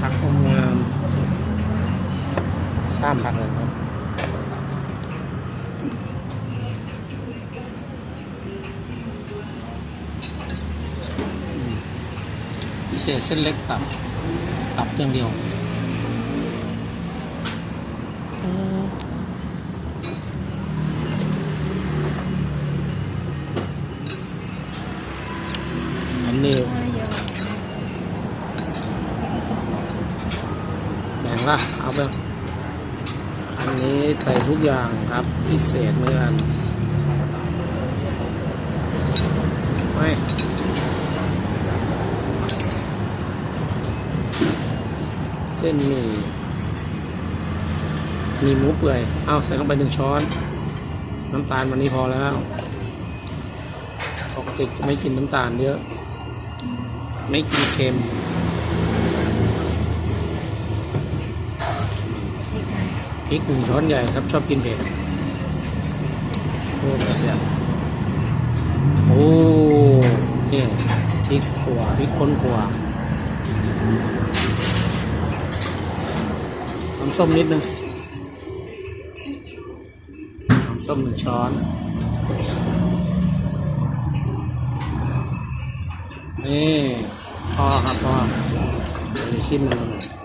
ผักงามสร้างผักเลยครับพิเศษเส้นเล็กตับ ตับเพียงเดียว่ะเอาไปอันนี้ใส่ทุกอย่างครับ พิเศษเหมือนกันไม่เส้นหมี่มีหมูเปื่อยเอาใส่ลงไปหนึ่งช้อน น้ำตาลวันนี้พอแล้วปกติจะไม่กินน้ำตาลเยอะ ไม่กินเค็ม พริกหนึ่งช้อนใหญ่ครับ ชอบกินเผ็ดโอ้กระเสียโอ้เนี่ยพริกขัวพริกข้นขัวน้ำส้มนิดนึงน้ำส้มหนึ่งช้อนนี่พอครับพอชิมมันหน่อย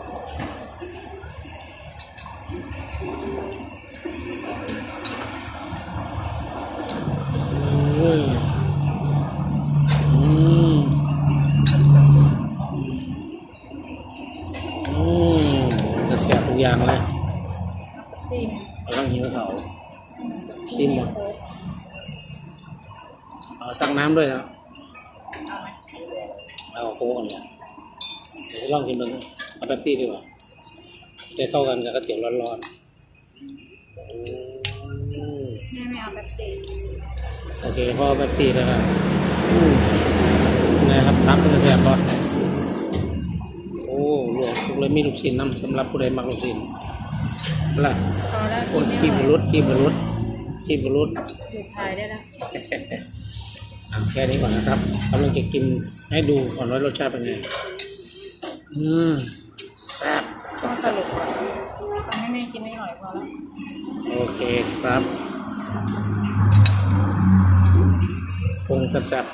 อืมอืมอืมจะเสียบทุกอย่างเลยซีมกำลังหิวเขาชิมหมดเอาสักน้ำด้วยนะเอาไหมเอาโค้กก่อนเนี่ยเดี๋ยวจะลองกินมึงเอาแป๊บซี่ดีกว่าจะเข้ากันกับก๋วยเตี๋ยวร้อนๆอืม แม่ไม่เอาแบบซีโอเคพ่อแป๊บซี่แล้วครับอืมนะครับทับเป็นกระแสบอโอ้หลวงทุกเลยมีลูกชิ้นน้ำสำหรับผู้ใดมักลูกชิ้นล่ะพอแล้วโอ้ยขี้บรุษขี้บรุษขี้บรุษหยุดถ่ายได้แล้วอะแค่นี้ก่อนนะครับกำลังจะกินให้ดูก่อนว่ารสชาติเป็นไงอืมแซ่บ ต้องสรุปก่อนทำให้แม่กินไม่หน่อยพอแล้วโอเคครับปรุงแซ่บ